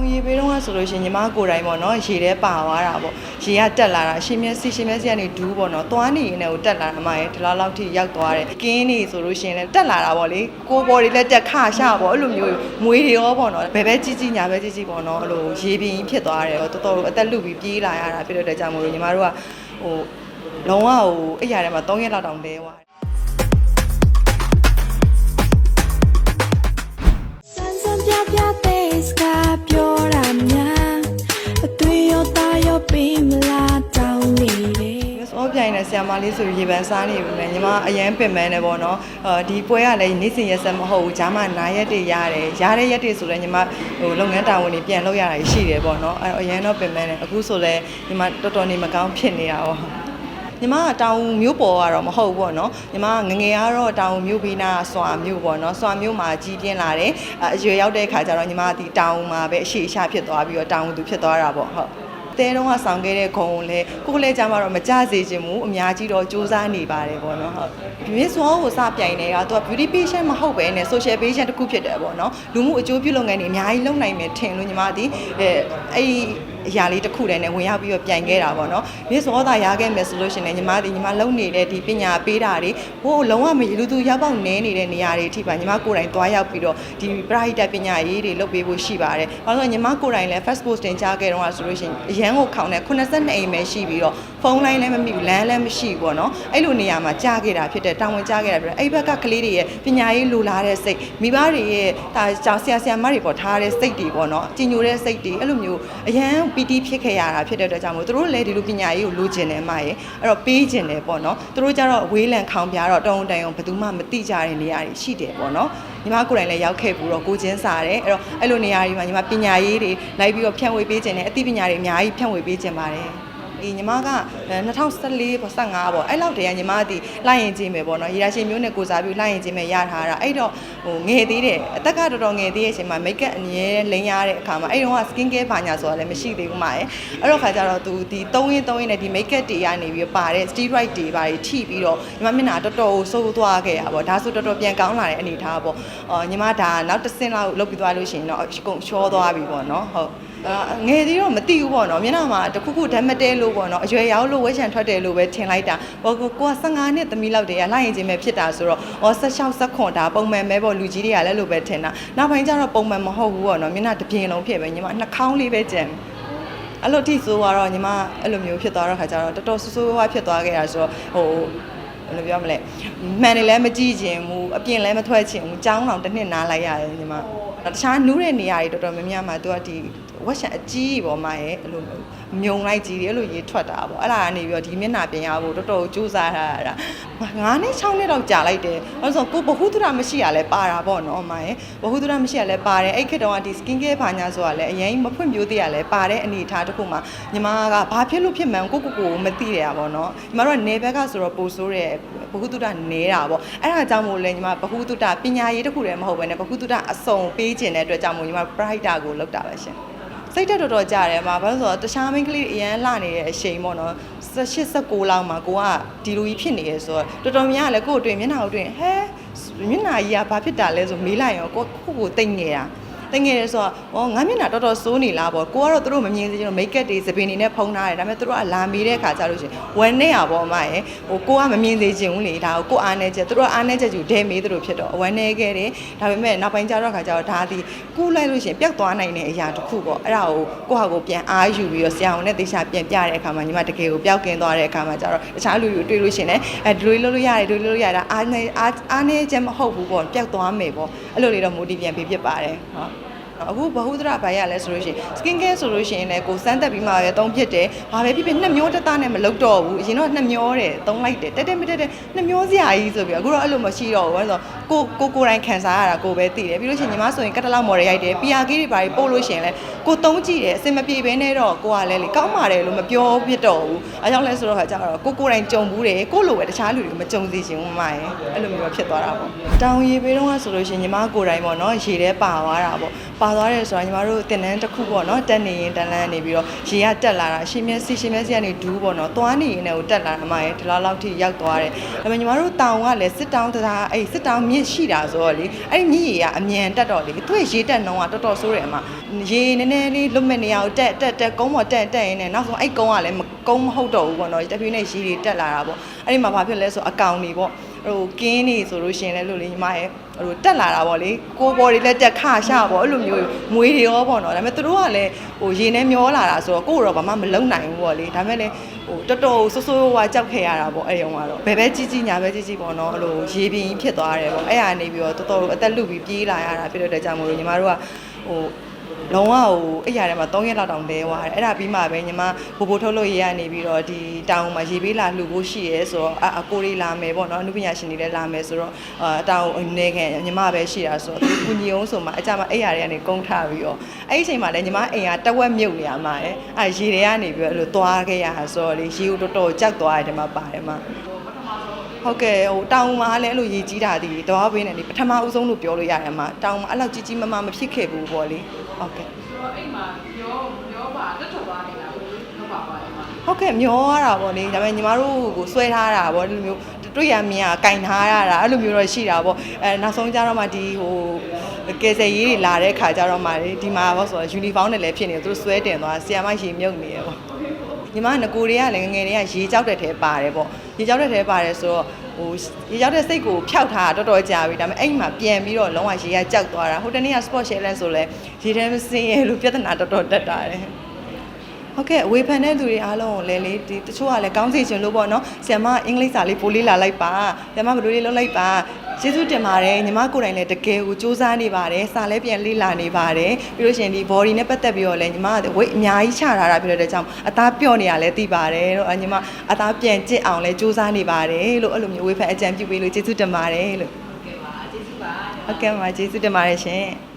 င်ရေပေးတော့ဆိုလို့ရှိရင်ညီမကိုယ်တိုင်ပေါ့နော်ရေထဲပါသွားတာပေါ့ရေကတက်လာတာရှင်မျက်စိရှင်မျက်စိကနေဒူးပေါ့နော်သွားနေရင်လည်းကိုတက်လာတာမှရဲ့ဒီလောက်လောက်ထိရောက်သွားတယ်ကင်းနေဆိုလို့ရှိရင်လည်းတက်လာတာပေါ့လေကိုယ်ပေါ်တွေလည်းတက်ခါရှပေါ့အဲ့လိုမျိုးမွေးတွေရောပေါ့နော်ဘယ်ပဲကြီးကြီးညာပဲကြီးကြီးပေါ့နော်အဲ့လိုရေပြင်းဖြစ်သွားတယ်တော်တော်အသက်လူပြီးပြေးလာရတာဖြစ်တဲ့အတွက်ကြောင့်မို့လို့ညီမတို့ကဟိုလုံးဝဟိုအဲ့ရထဲမှာ3ရက်လောက်တောင်လဲသွား ဆရာမလေးဆိုရေပန်းစားနေပြီမယ်ညီမအရန်ပင်ပန်းနေပေါ့နော်အဲဒီပွဲကလည်းနေ့စဉ်ရက်ဆက်မဟုတ်ဘူးဂျာမနာရက်တွေရတယ်ရတဲ့ရက်တွေဆိုလည်းညီမဟိုလုပ်ငန်းတာဝန်တွေပြန်လုပ်ရတာရှိတယ်ပေါ့နော်အဲအရန်တော့ပင်ပန်းနေအခုဆိုလည်းညီမတော်တော်နေမကောင်းဖြစ်နေတာပေါ့ညီမကတောင်မျိုးပေါ်ကတော့မဟုတ်ဘူးပေါ့နော်ညီမငငယ်ကတော့တောင်မျိုးပြီးနာဆွာမျိုးပေါ့နော်ဆွာမျိုးမှာကြီးပြင်းလာတယ်အရွယ်ရောက်တဲ့ခါကျတော့ညီမကဒီတောင်မှာပဲအရှိအရှဖြစ်သွားပြီးတော့တောင်သူဖြစ်သွားတာပေါ့ဟုတ် တဲတုံးကဆောင်ခဲ့တဲ့ဂုံကိုလည်းကိုယ်လည်းကြမှာတော့မကြစေချင်ဘူးအများကြီးတော့စူးစမ်းနေပါတယ်ပေါ့နော်ဟုတ်မြစ်စောကိုစပြိုင်နေတာသူက beauty patient မဟုတ်ပဲね social patient တစ်ခုဖြစ်တယ်ပေါ့နော်လူမှုအကျိုးပြုလုပ်ငန်းတွေအများကြီးလုပ်နိုင်မယ်ထင်လို့ညီမဒီအဲအဲ့ဒီအရာလေးတစ်ခုတည်းနဲ့ဝင်ရောက်ပြီးတော့ပြိုင်ခဲ့တာပေါ့နော်မြစ်စောသာရခဲ့မယ်ဆိုလို့ရှိရင်လည်းညီမဒီညီမလုံနေတဲ့ဒီပညာပေးတာတွေဟိုလုံးဝမလူသူရောက်ပေါက်နေနေတဲ့နေရာတွေအထိပါညီမကိုယ်တိုင်သွားရောက်ပြီးတော့ဒီပရိဟိတပညာရေးတွေလုပ်ပေးဖို့ရှိပါတယ်။ဘာလို့လဲညီမကိုယ်တိုင်လည်း first post တင်ကြားခဲ့တော့ဆိုလို့ရှိရင်အရန်ကိုခေါင်းနဲ့82အိမ်ပဲရှိပြီးတော့ဖုန်းလိုင်းလည်းမမိဘူးလမ်းလည်းမရှိဘူးပေါ့နော်။အဲ့လိုနေရာမှာကြားခဲ့တာဖြစ်တဲ့တာဝန်ကြားခဲ့တာဖြစ်တဲ့အဲ့ဘက်ကကလေးတွေရဲ့ပညာရေးလိုလားတဲ့စိတ်မိဘတွေရဲ့ဒါကြောင်ဆရာဆရာမတွေပေါ်ထားတဲ့စိတ်တွေပေါ့နော်။ကြည်ညိုတဲ့စိတ်တွေအဲ့လိုမျိုးအရန်ပီတိဖြစ်ခဲ့ရတာဖြစ်တဲ့အတွက်ကြောင့်မို့သူတို့လည်းဒီလိုပညာရေးကိုလိုချင်တယ်မရဲ့အဲ့တော့ပေးချင်တယ်ပေါ့နော်။သူတို့ကြတော့ဝေးလံခေါင်ပြတော့တုံတိုင်အောင်ဘယ်သူမှမသိကြတဲ့နေရာတွေရှိတယ်ပေါ့နော်။ညီမကိုယ်တိုင်လည်းရောက်ခဲ့ပြီးတော့ကိုချင်းစားတယ်အဲ့တော့အဲ့လိုနေရာတွေမှာညီမပညာရေးတွေလိုက်ပြီးတော့ဖြန့်ဝေပေးခြင်းတယ်အသိပညာတွေအများကြီးဖြန့်ဝေပေးခြင်းပါတယ် အေးညီမက2014ပေါ့15ပေါ့အဲ့လောက်တည်းကညီမကဒီလိုက်ရင်ချင်းပဲပေါ့နော်ရေရာရှင်မျိုးနဲ့ကိုစားပြီးလိုက်ရင်ချင်းပဲရထားတာအဲ့တော့ဟိုငယ်သေးတယ်အသက်ကတော်တော်ငယ်သေးရဲ့အချိန်မှာ make up အမြဲလိမ့်ရတဲ့အခါမှာအဲ့တော့က skin care ဘာညာဆိုတာလည်းမရှိသေးဘူးမှာရဲ့အဲ့တော့ခါကျတော့သူဒီ3ရင်း3ရင်းနဲ့ဒီ make up တွေကနေပြီးပါတဲ့ steroid တွေပါတွေထိပြီးတော့ညီမမျက်နှာတော်တော်ဆိုးသွားခဲ့ရပါပေါ့ဒါဆိုတော်တော်ပြန်ကောင်းလာတဲ့အနေထားပေါ့အော်ညီမဒါနောက်တစ်ဆင့်လောက်လုပ်ပြီးသွားလို့ရှိရင်တော့အကုန်ရှောသွားပြီပေါ့နော်ဟုတ်အာ ငယ်သေးတော့မသိဘူးပေါ့နော်မျက်နှာမှာတခုခုဓာတ်မတဲလို့ပေါ့နော်အရွယ်ရောက်လို့ဝက်ချန်ထွက်တယ်လို့ပဲထင်လိုက်တာဟိုကိုက15နှစ်သမီးလောက်တည်းကလိုက်ရင်ချင်းပဲဖြစ်တာဆိုတော့ဩ16 16ဒါပုံမှန်ပဲပေါ့လူကြီးတွေကလည်းလို့ပဲထင်တာနောက်ပိုင်းကျတော့ပုံမှန်မဟုတ်ဘူးပေါ့နော်မျက်နှာတစ်ပြင်းလုံးဖြစ်ပဲညီမနှာခေါင်းလေးပဲကျန်အဲ့လိုထိဆိုတော့ညီမအဲ့လိုမျိုးဖြစ်သွားတော့ခါကျတော့တော်တော်ဆူဆူဝါးဖြစ်သွားခဲ့တာဆိုတော့ဟိုဘယ်လိုပြောမလဲမှန်တယ်လည်းမကြည့်ချင်ဘူးအပြင်လည်းမထွက်ချင်ဘူးကြောင်းလောင်တစ်နှစ်နားလိုက်ရတယ်ညီမတခြားနူးတဲ့နေရာတွေတော်တော်များများမှာသူကဒီ ဝက်ရှန်အကြီးကြီးပေါ်မှာရဲ့အဲ့လိုမြုံလိုက်ကြီးတယ်အဲ့လိုရေထွက်တာပေါ့အဲ့ဒါကနေပြီးတော့ဒီမျက်နှာပြင်ရဖို့တော်တော်ကြိုးစားထားရတာ9နှစ်6နှစ်တော့ကြာလိုက်တယ်အဲ့ဆိုကိုဘဟုသုတမရှိရလဲပါတာပေါ့နော်အမရဲ့ဘဟုသုတမရှိရလဲပါတယ်အဲ့ခေတ်တုန်းကဒီ skin care ဘာညာဆိုတာလဲအရင်မဖွင့်ပြိုးသေးရလဲပါတဲ့အနေအထားတစ်ခုမှာညီမကဘာဖြစ်လို့ဖြစ်မှန်းကိုကိုကိုမသိရတာပေါ့နော်ညီမတို့ကနေဘက်ကဆိုတော့ပိုဆိုးတဲ့ဘဟုသုတနေတာပေါ့အဲ့ဒါကြောင့်မို့လဲညီမဘဟုသုတပညာရေးတစ်ခုတည်းမဟုတ်ဘဲနဲ့ဘဟုသုတအစုံပေးခြင်းတဲ့အတွက်ကြောင့်မို့ညီမ brighter ကိုလောက်တာပဲရှင် စိတ်တက်တော်တော်ကြတယ်မှာဘာလို့ဆိုတော့တခြားမိန်းကလေးအရန်လှနေတဲ့အချိန်ပေါ့နော်18 19လောက်မှာကိုကဒီလိုကြီးဖြစ်နေရဲဆိုတော့တော်တော်များကလည်းကို့အတွင်မျက်နှာကိုအတွင်ဟဲမျက်နှာကြီးကဘာဖြစ်တာလဲဆိုမေးလိုက်ရောကိုခုကိုတိတ်နေတာ တင်ငယ်တယ်ဆိုတော့ဩငါမျက်နှာတော်တော်စိုးနေလားပေါ့ကိုကတော့သူတို့မမြင်စေချင်တော့မိတ်ကပ်တွေစပင်တွေနဲ့ဖုံးထားတယ်ဒါပေမဲ့သူတို့ကလာမေးတဲ့အခါကျလို့ရှိရင်ဝန်နဲ့ရပေါ့အမရဲ့ဟိုကိုကမမြင်စေချင်ဘူးလေဒါကိုကိုအားနေချက်သူတို့ကအားနေချက်ယူဒဲမေးသူတို့ဖြစ်တော့ဝန်နေခဲ့တယ်ဒါပေမဲ့နောက်ပိုင်းကျတော့အခါကျတော့ဒါဒီကူးလိုက်လို့ရှိရင်ပျောက်သွားနိုင်တဲ့အရာတစ်ခုပေါ့အဲ့ဒါကိုကိုဟာကိုပြန်အားယူပြီးတော့ဆရာဝန်နဲ့တေချာပြန်ပြတဲ့အခါမှာညီမတကယ်ကိုပျောက်ကင်းသွားတဲ့အခါမှာကျတော့တခြားလူတွေတွေ့လို့ရှိရင်လည်းအဲဒီလိုလုပ်လို့ရတယ်ဒီလိုလုပ်လို့ရတာအားနေအားအားနေချက်မဟုတ်ဘူးပေါ့ပျောက်သွားမယ်ပေါ့အဲ့လိုလေးတော့ motivate ပြန်ပြီးဖြစ်ပါတယ်ဟုတ် အခုဘ ഹു ဒရဘိုင်ရလဲဆိုလို့ရှိရင် skin care ဆိုလို့ရှိရင်လည်းကိုစမ်းတက်ပြီးမှပဲသုံးဖြစ်တယ်။ဘာပဲဖြစ်ဖြစ်နှစ်မျိုးတစ်သားနဲ့မလုပ်တော့ဘူး။အရင်တော့နှစ်မျိုးတယ်သုံးလိုက်တယ်တက်တက်မတက်တက်နှစ်မျိုးစရာကြီးဆိုပြီးအခုတော့အဲ့လိုမရှိတော့ဘူး။ဘာလို့ဆိုကိုကိုကိုယ်တိုင်ခံစားရတာကိုပဲသိတယ်။ပြီးလို့ရှိရင်ညီမဆိုရင်ကတ်တလောက်မော်ဒယ်ရိုက်တယ်။ PR ကြီးတွေဘာတွေပို့လို့ရှိရင်လည်းကိုသုံးကြည့်တယ်အစင်မပြေဘဲနဲ့တော့ကိုကလည်းလေကောင်းပါတယ်လို့မပြောဖြစ်တော့ဘူး။အားကြောင့်လဲဆိုတော့ခါကျတော့ကိုကိုယ်တိုင်ကြုံဘူးတယ်။ကိုလိုပဲတခြားလူတွေမကြုံစေချင်ဘူးမမရဲ့။အဲ့လိုမျိုးဖြစ်သွားတာပေါ့။တောင်ရေပေးတော့ဆိုလို့ရှိရင်ညီမကိုယ်တိုင်ပေါ့နော်ရေထဲပါသွားတာပေါ့။ ပါသွားတယ်ဆိုတာညီမတို့တင်တန်းတစ်ခုပေါ့နော်တက်နေရင်တန်းလန်းနေပြီးတော့ရေကတက်လာတာရှင်မျက်စိရှင်မျက်စိကနေဒူးပေါ့နော်သွားနေရင်လည်းတက်လာတာမှရဲ့ဒီလောက်လောက်ထိရောက်သွားတယ်ဒါပေမဲ့ညီမတို့တောင်ကလည်းစစ်တောင်းတရားအဲ့စစ်တောင်းမြစ်မြင့်ရှိတာဆိုတော့လေအဲ့ဒီမြင့်ရေကအမြန်တက်တော့လေသူ့ရဲ့ရေတက်နှုံးကတော်တော်ဆိုးတယ်အမရေနည်းနည်းလေးလွတ်မဲ့နေရာကိုတက်တက်တက်ကုန်းပေါ်တက်တက်ရင်းနဲ့နောက်ဆုံးအဲ့ကုန်းကလည်းမကုန်းမဟုတ်တော့ဘူးပေါ့နော်တဖြည်းနဲ့ရေတွေတက်လာတာပေါ့အဲ့ဒီမှာဘာဖြစ်လဲဆိုအကောင်တွေပေါ့ ဟိုကင်းနေဆိုလို့ရှိရင်လည်းလို့လေညီမရဲ့ဟိုတက်လာတာပေါ့လေကိုပေါ်တွေလည်းတက်ခါရှပေါ့အဲ့လိုမျိုးမွေးတွေရောပေါ့နော်ဒါပေမဲ့သူတို့ကလည်းဟိုရေနဲ့မျောလာတာဆိုတော့ကိုယ့်တော့ဘာမှမလုံနိုင်ဘူးပေါ့လေဒါပေမဲ့လည်းဟိုတော်တော်ဆိုးဆိုးဝါးကြောက်ခဲ့ရတာပေါ့အဲ့ဒီအောင်ကတော့ဘယ်ပဲကြီးကြီးညာပဲကြီးကြီးပေါ့နော်အဲ့လိုရေပြင်းဖြစ်သွားတယ်ပေါ့အဲ့ဟာနေပြီးတော့တော်တော်အသက်လူပြီးပြေးလာရတာဖြစ်တဲ့အတွက်ကြောင့်မို့လို့ညီမတို့ကဟို လုံးဝဟိုအဲ့ရထဲမှာ3ရက်လောက်တောင်လဲသွားတယ်အဲ့ဒါပြီးမှပဲညီမဘိုဘိုထုတ်လို့ရရနေပြီးတော့ဒီတောင်မှာရေပေးလာလှူဖို့ရှိရဲဆိုတော့အအကိုလေးလာမယ်ပေါ့နော်အနုပညာရှင်တွေလည်းလာမယ်ဆိုတော့အတောင်အနေခံညီမပဲရှိတာဆိုတော့သူကူညီအောင်ဆိုမှအကြမှာအဲ့ရတွေကနေကုန်းထားပြီးတော့အဲ့ဒီအချိန်မှာလည်းညီမအိမ်ကတဝက်မြုပ်နေရမှာအဲအဲ့ရေတွေကနေပြီးတော့အဲ့လိုသွားခဲ့ရတာဆိုတော့လေရေကိုတော်တော်ကြောက်သွားတယ်ဒီမှာပါတယ်မှာ ဟုတ်ကဲ့ဟိုတောင်မှာလည်းအဲ့လိုရေကြီးတာဒီတော့ဘေးနဲ့လေပထမဦးဆုံးလို့ပြောလို့ရတယ်မှာတောင်မှာအဲ့လောက်ကြီးကြီးမမမဖြစ်ခဲ့ဘူးပေါ့လေဟုတ်ကဲ့ဆိုတော့အိမ်မှာရောရောပါတက်ထွက်သွားနေတာကိုလောက်ပါပါအိမ်မှာဟုတ်ကဲ့မျောရတာပေါ့လေဒါပေမဲ့ညီမတို့ကိုဆွဲထားတာပေါ့ဒီလိုမျိုးတွေ့ရမြင်ကကင်ထားရတာအဲ့လိုမျိုးတော့ရှိတာပေါ့အဲနောက်ဆုံးကြတော့မှဒီဟိုကယ်ဆယ်ရေးတွေလာတဲ့ခါကြတော့မှလေဒီမှာပေါ့ဆိုတော့ယူနီဖောင်းနဲ့လည်းဖြစ်နေတယ်သူတို့ဆွဲတင်သွားဆီယမရေမြုပ်နေရပေါ့ ညီမကငကိုတွေကလည်းငငယ်တွေကရေကြောက်တဲ့ထဲပါတယ်ပေါ့ရေကြောက်တဲ့ထဲပါတယ်ဆိုတော့ဟိုရေကြောက်တဲ့စိတ်ကိုဖျောက်ထားတာတော်တော်ကြာပြီဒါပေမဲ့အဲ့မှာပြန်ပြီးတော့လုံးဝရေကကြောက်သွားတာဟိုတနေ့က sport share လဲဆိုလဲရေထဲမစင်းရလို့ပြဿနာတော်တော်တက်တာတယ် ဟုတ်ကဲ့အဝေဖန်တဲ့သူတွေအားလုံးကိုလည်းလေဒီတချို့ကလည်းကောင်းစီချင်လို့ပေါ့နော်ဆ iam မအင်္ဂလိပ်စာလေးပို့လေးလာလိုက်ပါဆ iam မဘယ်လိုလေးလုပ်လိုက်ပါကျေးဇူးတင်ပါတယ်ညီမကိုယ်တိုင်လည်းတကယ်ကိုစူးစမ်းနေပါတယ်စာလည်းပြန်လေ့လာနေပါတယ်ပြီးလို့ရှိရင်ဒီ body နဲ့ပတ်သက်ပြီးတော့လည်းညီမက weight အများကြီးချထားတာဖြစ်တဲ့အတွက်ကြောင့်အသားပြော့နေတာလည်းသိပါတယ်လို့အညီမအသားပြန်ကျစ်အောင်လည်းစူးစမ်းနေပါတယ်လို့အဲ့လိုမျိုးဝေဖန်အကြံပြုပေးလို့ကျေးဇူးတင်ပါတယ်လို့ကဲပါကျေးဇူးပါဟုတ်ကဲ့ပါကျေးဇူးတင်ပါတယ်ရှင်